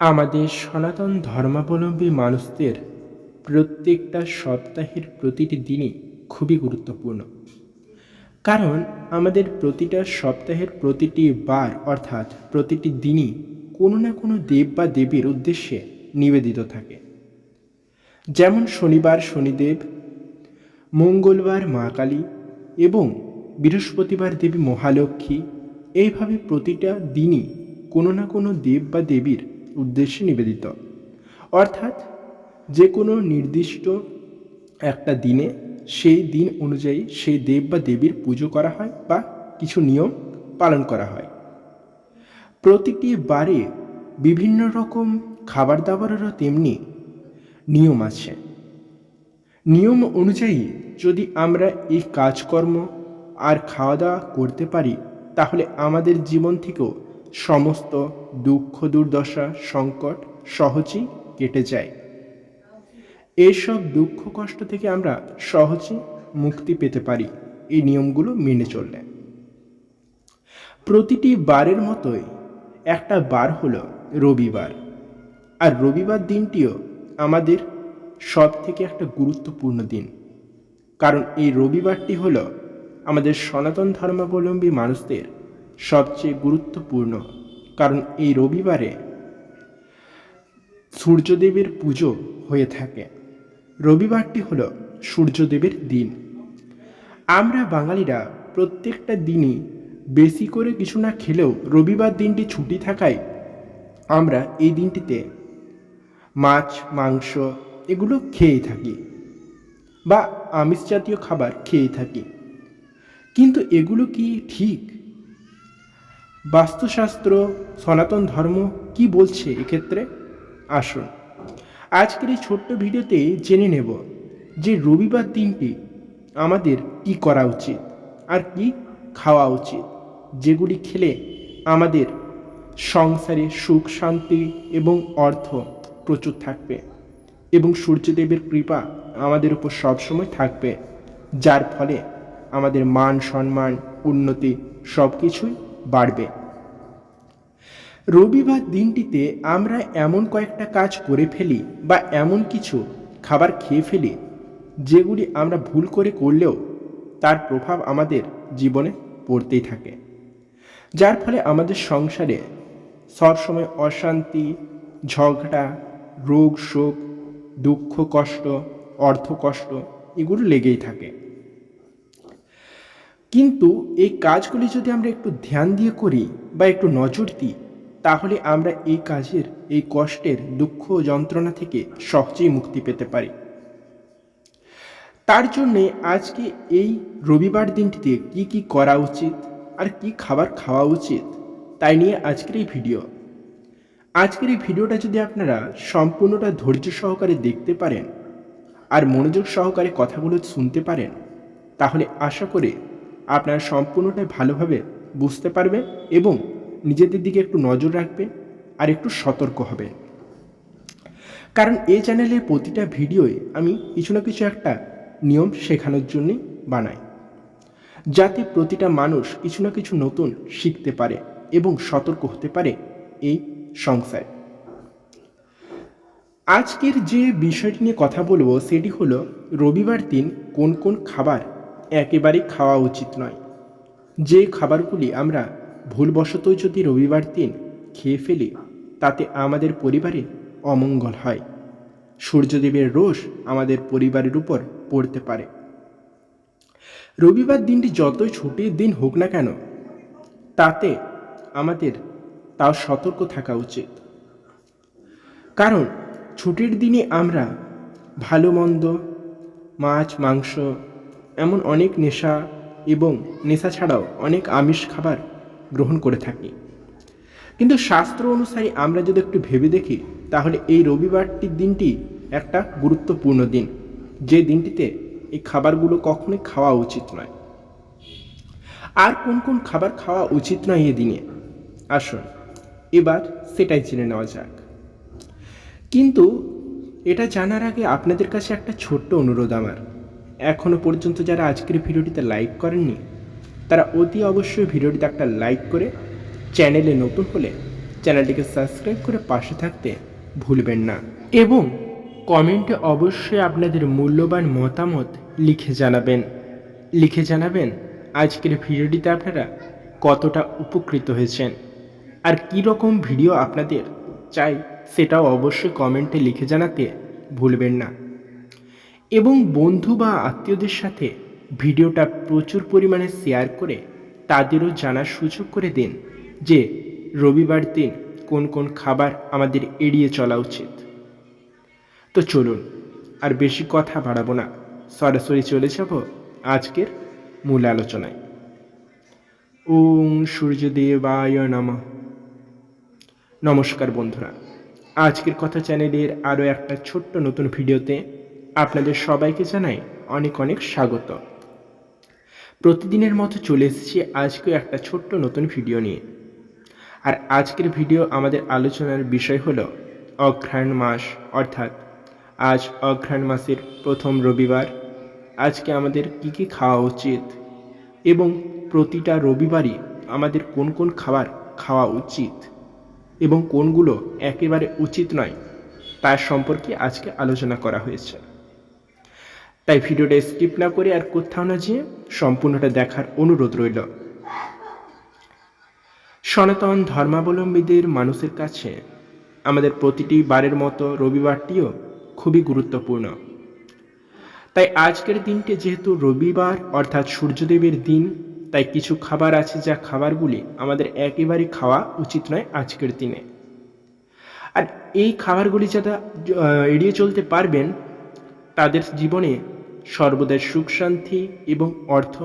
আমাদের সনাতন ধর্মাবলম্বী মানুষদের প্রত্যেকটা সপ্তাহের প্রতিটি দিনই খুবই গুরুত্বপূর্ণ। কারণ আমাদের প্রতিটা সপ্তাহের প্রতিটি বার অর্থাৎ প্রতিটি দিনই কোনো না কোনো দেব বা দেবীর উদ্দেশ্যে নিবেদিত থাকে। যেমন শনিবার শনিদেব, মঙ্গলবার মা কালী এবং বৃহস্পতিবার দেবী মহালক্ষ্মী, এইভাবে প্রতিটা দিনই কোনো না কোনো দেব বা দেবীর উদ্দেশ্যে নিবেদিত। অর্থাৎ যে কোনো নির্দিষ্ট একটা দিনে সেই দিন অনুযায়ী সেই দেব বা দেবীর পুজো করা হয় বা কিছু নিয়ম পালন করা হয়। প্রতিটি বারে বিভিন্ন রকম খাবার দাবারেরও তেমনি নিয়ম আছে। নিয়ম অনুযায়ী যদি আমরা এই কাজকর্ম আর খাওয়া দাওয়া করতে পারি, তাহলে আমাদের জীবন থেকেও সমস্ত দুঃখ, দুর্দশা, সংকট সহজেই কেটে যায়। এইসব দুঃখ, কষ্ট থেকে আমরা সহজে মুক্তি পেতে পারি এই নিয়মগুলো মেনে চললে। প্রতিটি বারের মতোই একটা বার হলো রবিবার। আর রবিবার দিনটিও আমাদের সব থেকে একটা গুরুত্বপূর্ণ দিন। কারণ এই রবিবারটি হলো আমাদের সনাতন ধর্মাবলম্বী মানুষদের সবচেয়ে গুরুত্বপূর্ণ কারণ এই রবিবারে সূর্যদেবের পুজো হয়ে থাকে। রবিবারটি হল সূর্যদেবের দিন। আমরা বাঙালিরা প্রত্যেকটা দিনই বেশি করে কিছু না খেলেও রবিবার দিনটি ছুটি থাকায় আমরা এই দিনটিতে মাছ, মাংস এগুলো খেয়েই থাকি বা আমিষ জাতীয় খাবার খেয়েই থাকি। কিন্তু এগুলো কি ঠিক? বাস্তুশাস্ত্র, সনাতন ধর্ম কি বলছে এক্ষেত্রে? আসুন। আজকের এই ছোট্ট ভিডিওতে জেনে নেব যে রবিবার দিনটি আমাদের কি করা উচিত আর কি খাওয়া উচিত, যেগুলি খেলে আমাদের সংসারে সুখ, শান্তি এবং অর্থ প্রচুর থাকবে এবং সূর্যদেবের কৃপা আমাদের উপর সবসময় থাকবে, যার ফলে আমাদের মান, সম্মান, উন্নতি সব কিছুই বাড়বে। রবিবার দিনটিতে আমরা এমন কয়েকটা কাজ করে ফেলি বা এমন কিছু খাবার খেয়ে ফেলি যেগুলি আমরা ভুল করে করলেও তার প্রভাব আমাদের জীবনে পড়তেই থাকে। যার ফলে আমাদের সংসারে সবসময় অশান্তি, ঝগড়া, রোগ, শোক, দুঃখ, কষ্ট, অর্থ কষ্ট এগুলো লেগেই থাকে। কিন্তু এই কাজগুলি যদি আমরা একটু ধ্যান দিয়ে করি বা একটু নজর দিই তাহলে আমরা এই কাজের, এই কষ্টের, দুঃখ যন্ত্রণা থেকে সহজেই মুক্তি পেতে পারি। তার জন্যে আজকে এই রবিবার দিনটিতে কি কি করা উচিত আর কি খাবার খাওয়া উচিত তাই নিয়ে আজকের এই ভিডিও। আজকের এই ভিডিওটা যদি আপনারা সম্পূর্ণটা ধৈর্য সহকারে দেখতে পারেন আর মনোযোগ সহকারে কথাগুলো শুনতে পারেন, তাহলে আশা করে আপনারা সম্পূর্ণটাই ভালোভাবে বুঝতে পারবে এবং নিজেদের দিকে একটু নজর রাখবে আর একটু সতর্ক হবে। কারণ এই চ্যানেলের প্রতিটা ভিডিওয়ে আমি কিছু না কিছু একটা নিয়ম শেখানোর জন্যই বানাই। যাতে প্রতিটা মানুষ কিছু না কিছু নতুন শিখতে পারে এবং সতর্ক হতে পারে এই সংসারে। আজকের যে বিষয়টি নিয়ে কথা বলব সেটি হলো রবিবার দিন কোন কোন খাবার একেবারেই খাওয়া উচিত নয়। যে খাবারগুলি আমরা ভুলবশত যদি রবিবার দিন খেয়ে ফেলি, তাতে আমাদের পরিবারে অমঙ্গল হয়। সূর্যদেবের রোষ আমাদের পরিবারের উপর পড়তে পারে। রবিবার দিনটি যতই ছুটির দিন হোক না কেন, তাতে আমাদের তাও সতর্ক থাকা উচিত। কারণ ছুটির দিনে আমরা ভালো মন্দ, মাছ, মাংস, এমন অনেক নেশা এবং নেশা ছাড়াও অনেক আমিষ খাবার গ্রহণ করে থাকি। কিন্তু শাস্ত্র অনুসারে আমরা যদি একটু ভেবে দেখি, তাহলে এই রবিবারটির দিনটি একটা গুরুত্বপূর্ণ দিন। যে দিনটিতে এই খাবারগুলো কখনোই খাওয়া উচিত নয়। আর কোন কোন খাবার খাওয়া উচিত নয় এই দিনে? আসুন, এবার সেটাই জেনে নেওয়া যাক। কিন্তু এটা জানার আগে আপনাদের কাছে একটা ছোট্ট অনুরোধ আমার। এখনও পর্যন্ত যারা আজকের ভিডিওটিতে লাইক করেননি তারা অতি অবশ্যই ভিডিওটিতে একটা লাইক করে চ্যানেলে নতুন হলে চ্যানেলটিকে সাবস্ক্রাইব করে পাশে থাকতে ভুলবেন না। এবং কমেন্টে অবশ্যই আপনাদের মূল্যবান মতামত লিখে জানাবেন। লিখে জানাবেন আজকের ভিডিওটিতে আপনারা কতটা উপকৃত হয়েছেন আর কী রকম ভিডিও আপনাদের চাই সেটাও অবশ্যই কমেন্টে লিখে জানাতে ভুলবেন না। এবং বন্ধু বা আত্মীয়দের সাথে ভিডিওটা প্রচুর পরিমাণে শেয়ার করে তাদেরও জানার সুযোগ করে দিন যে রবিবার দিন কোন কোন খাবার আমাদের এড়িয়ে চলা উচিত। তো চলুন, আর বেশি কথা বাড়াবো না। সরাসরি চলে যাব আজকের মূল আলোচনায়। ওম সূর্যদেবায় নমঃ। নমস্কার বন্ধুরা, আজকের কথা চ্যানেলের আরও একটা ছোট্ট নতুন ভিডিওতে আপনাদের সবাইকে জানাই অনেক অনেক স্বাগত। প্রতিদিনের মতো চলে এসেছি আজকেও একটা ছোট্ট নতুন ভিডিও নিয়ে। আর আজকের ভিডিও আমাদের আলোচনার বিষয় হলো অঘ্রাণ মাস, অর্থাৎ আজ অঘ্রাণ মাসের প্রথম রবিবার। আজকে আমাদের কি কি খাওয়া উচিত এবং প্রতিটা রবিবারই আমাদের কোন কোন খাবার খাওয়া উচিত এবং কোনগুলো একেবারে উচিত নয়, তার সম্পর্কে আজকে আলোচনা করা হয়েছে। তাই ভিডিওটা স্কিপ না করে আর কোথাও না যেয়ে সম্পূর্ণটা দেখার অনুরোধ রইল। সনাতন ধর্মাবলম্বীদের মানুষের কাছে আমাদের প্রতিটি বারের মতো রবিবারটিও খুবই গুরুত্বপূর্ণ। তাই আজকের দিনটি যেহেতু রবিবার, অর্থাৎ সূর্যদেবের দিন, তাই কিছু খাবার আছে যা খাবারগুলি আমাদের একেবারে খাওয়া উচিত নয় আজকের দিনে। আর এই খাবারগুলি যারা এড়িয়ে চলতে পারবেন, তাদের জীবনে সর্বদাই সুখ, শান্তি এবং অর্থ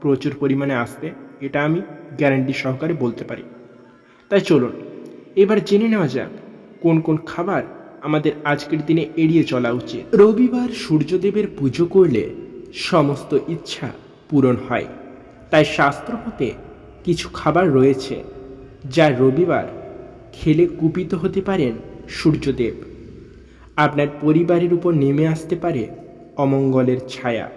প্রচুর পরিমাণে আসবে, এটা আমি গ্যারান্টি সহকারে বলতে পারি। তাই চলুন, এবার জেনে নেওয়া যাক কোন কোন খাবার আমাদের আজকের দিনে এড়িয়ে চলা উচিত। রবিবার সূর্যদেবের পুজো করলে সমস্ত ইচ্ছা পূরণ হয়। তাই শাস্ত্র মতে কিছু খাবার রয়েছে যা রবিবার খেলে কুপিত হতে পারেন সূর্যদেব। আপনার পরিবারের উপর নেমে আসতে পারে অমঙ্গলের ছায়া।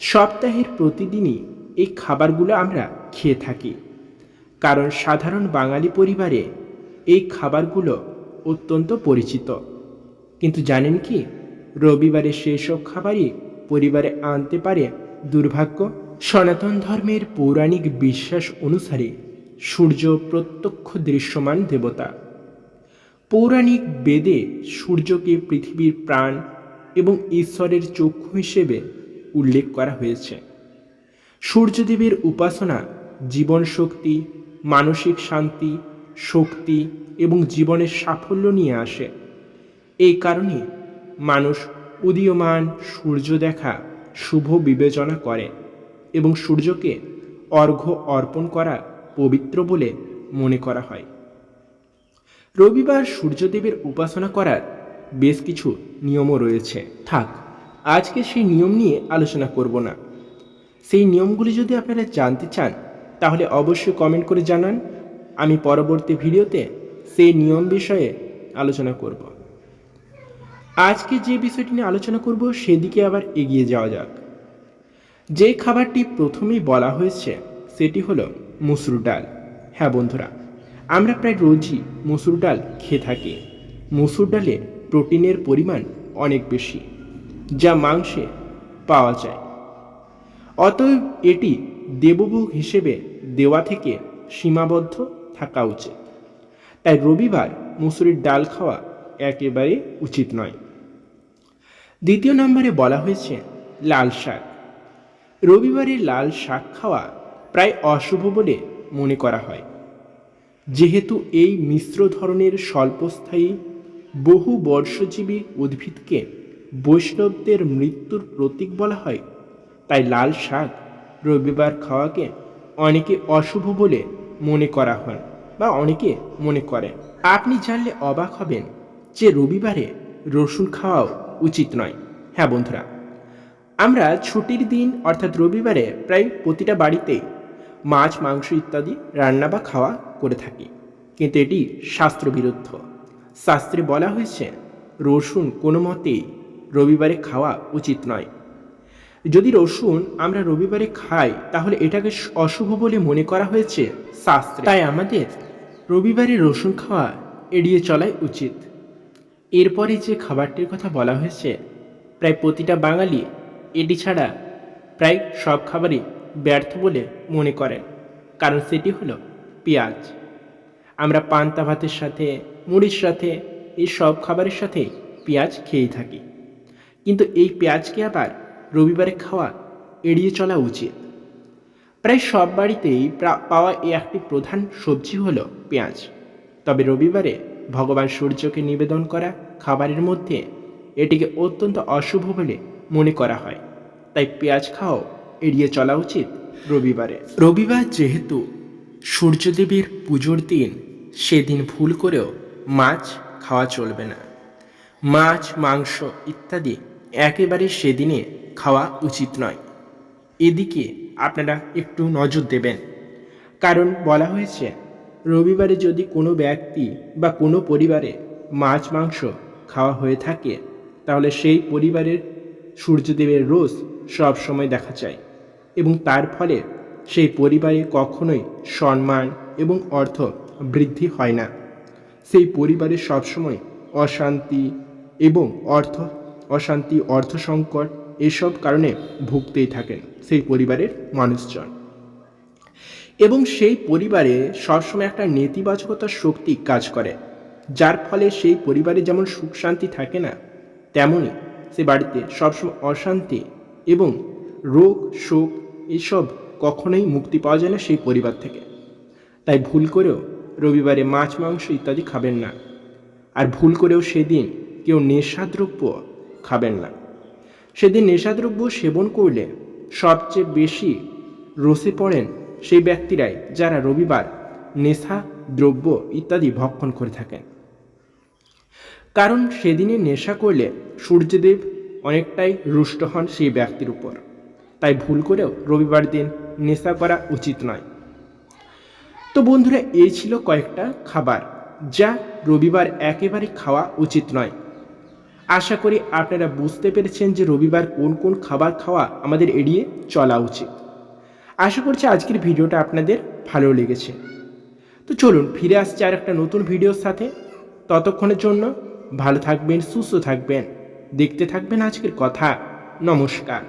সপ্তাহের প্রতিদিনই এই খাবারগুলো আমরা খেয়ে থাকি। কারণ সাধারণ বাঙালি পরিবারে এই খাবারগুলো অত্যন্ত পরিচিত। কিন্তু জানেন কি, রবিবারে সেসব খাবারই পরিবারে আনতে পারে দুর্ভাগ্য। সনাতন ধর্মের পৌরাণিক বিশ্বাস অনুসারে সূর্য প্রত্যক্ষ দৃশ্যমান দেবতা। পৌরাণিক বেদে সূর্যকে পৃথিবীর প্রাণ এবং ঈশ্বরের চক্ষু হিসেবে উল্লেখ করা হয়েছে। সূর্যদেবের উপাসনা জীবন শক্তি মানসিক শান্তি, শক্তি এবং জীবনের সাফল্য নিয়ে আসে। এই কারণে মানুষ উদীয়মান সূর্য দেখা শুভ বিবেচনা করে এবং সূর্যকে অর্ঘ্য অর্পণ করা পবিত্র বলে মনে করা হয়। রবিবার সূর্যদেবের উপাসনা করার বেশ কিছু নিয়মও রয়েছে। থাক, আজকে সেই নিয়ম নিয়ে আলোচনা করব না। সেই নিয়মগুলি যদি আপনারা জানতে চান, তাহলে অবশ্যই কমেন্ট করে জানান। আমি পরবর্তী ভিডিওতে সেই নিয়ম বিষয়ে আলোচনা করব। আজকে যে বিষয়টি নিয়ে আলোচনা করব, সেদিকে আবার এগিয়ে যাওয়া যাক। যে খাবারটি প্রথমেই বলা হয়েছে, সেটি হলো মুসুর ডাল। হ্যাঁ বন্ধুরা, আমরা প্রায় রোজই মুসুর ডাল খেয়ে থাকি। মুসুর ডালে প্রোটিনের পরিমাণ অনেক বেশি, যা মাংসে পাওয়া যায়। অতএব এটি দেবভোগ হিসেবে দেওয়া থেকে সীমাবদ্ধ থাকা উচিত। তাই রবিবার মুসুরির ডাল খাওয়া একেবারে উচিত নয়। দ্বিতীয় নম্বরে বলা হয়েছে, লাল শাক। রবিবারে লাল শাক খাওয়া প্রায় অশুভ বলে মনে করা হয়। যেহেতু এই মিশ্র ধরনের স্বল্পস্থায়ী বহু বর্ষজীবী উদ্ভিদকে বৈষ্ণবদের মৃত্যুর প্রতীক বলা হয়। তাই লাল শাক রবিবার খাওয়াকে অনেকে অশুভ বলে মনে করা হয় বা অনেকে মনে করে। আপনি জানলে অবাক হবেন যে রবিবারে রসুন খাওয়াও উচিত নয়। হ্যাঁ বন্ধুরা, আমরা ছুটির দিন অর্থাৎ রবিবারে প্রায় প্রতিটা বাড়িতেই মাছ, মাংস ইত্যাদি রান্না বা খাওয়া করে থাকি। কিন্তু এটি শাস্ত্রবিরুদ্ধ। শাস্ত্রে বলা হয়েছে, রসুন কোনো মতেই রবিবারে খাওয়া উচিত নয়। যদি রসুন আমরা রবিবারে খাই, তাহলে এটাকে অশুভ বলে মনে করা হয়েছে শাস্ত্রে। তাই আমাদের রবিবারে রসুন খাওয়া এড়িয়ে চলাই উচিত। এরপরে যে খাবারটির কথা বলা হয়েছে, প্রায় প্রতিটা বাঙালি এটি ছাড়া প্রায় সব খাবারই ব্যর্থ বলে মনে করেন। কারণ সেটি হলো পেঁয়াজ। আমরা পান্তা ভাতের সাথে মুড়ির সাথে, এই সব খাবারের সাথে পেঁয়াজ খেয়েই থাকি। কিন্তু এই পেঁয়াজকে আবার রবিবারে খাওয়া এড়িয়ে চলা উচিত। প্রায় সব বাড়িতেই পাওয়া এই একটি প্রধান সবজি হলো পেঁয়াজ। তবে রবিবারে ভগবান সূর্যকে নিবেদন করা খাবারের মধ্যে এটিকে অত্যন্ত অশুভ বলে মনে করা হয়। তাই পেঁয়াজ খাওয়াও এড়িয়ে চলা উচিত রবিবারে। রবিবার যেহেতু সূর্যদেবের পুজোর দিন, সেদিন ভুল করেও মাছ খাওয়া চলবে না। মাছ, মাংস ইত্যাদি একেবারে সেদিনে খাওয়া উচিত নয়। এদিকে আপনারা একটু নজর দেবেন। কারণ বলা হয়েছে, রবিবারে যদি কোনো ব্যক্তি বা কোনো পরিবারে মাছ, মাংস খাওয়া হয়ে থাকে, তাহলে সেই পরিবারের সূর্যদেবের রোজ সব সময় দেখা যায় এবং তার ফলে সেই পরিবারে কখনোই সম্মান এবং অর্থ বৃদ্ধি হয় না। সেই পরিবারে সবসময় অশান্তি এবং অর্থ, অশান্তি, অর্থ সংকট এসব কারণে ভুগতেই থাকেন সেই পরিবারের মানুষজন। এবং সেই পরিবারে সবসময় একটা নেতিবাচকতার শক্তি কাজ করে, যার ফলে সেই পরিবারে যেমন সুখ শান্তি থাকে না তেমনই সে বাড়িতে সবসময় অশান্তি এবং রোগ, শোক এসব কখনোই মুক্তি পাওয়া যায় না সেই পরিবার থেকে। তাই ভুল করেও রবিবারে মাছ, মাংস ইত্যাদি খাবেন না। আর ভুল করেও সেদিন কেউ নেশাদ্রব্য খাবেন না। সেদিন নেশাদ্রব্য সেবন করলে সবচেয়ে বেশি রসে পড়েন সেই ব্যক্তিরাই যারা রবিবার নেশা, দ্রব্য ইত্যাদি ভক্ষণ করে থাকেন। কারণ সেদিনে নেশা করলে সূর্যদেব অনেকটাই রুষ্ট হন সেই ব্যক্তির উপর। তাই ভুল করেও রবিবার দিন নেশা করা উচিত নয়। তো বন্ধুরা, এই ছিল কয়েকটা খাবার যা রবিবার একেবারে খাওয়া উচিত নয়। আশা করি আপনারা বুঝতে পেরেছেন যে রবিবার কোন কোন খাবার খাওয়া আমাদের এড়িয়ে চলা উচিত। আশা করছি আজকের ভিডিওটা আপনাদের ভালো লেগেছে। তো চলুন, ফিরে আসছে আর একটা নতুন ভিডিওর সাথে। ততক্ষণের জন্য ভালো থাকবেন, সুস্থ থাকবেন, দেখতে থাকবেন আজকের কথা। নমস্কার।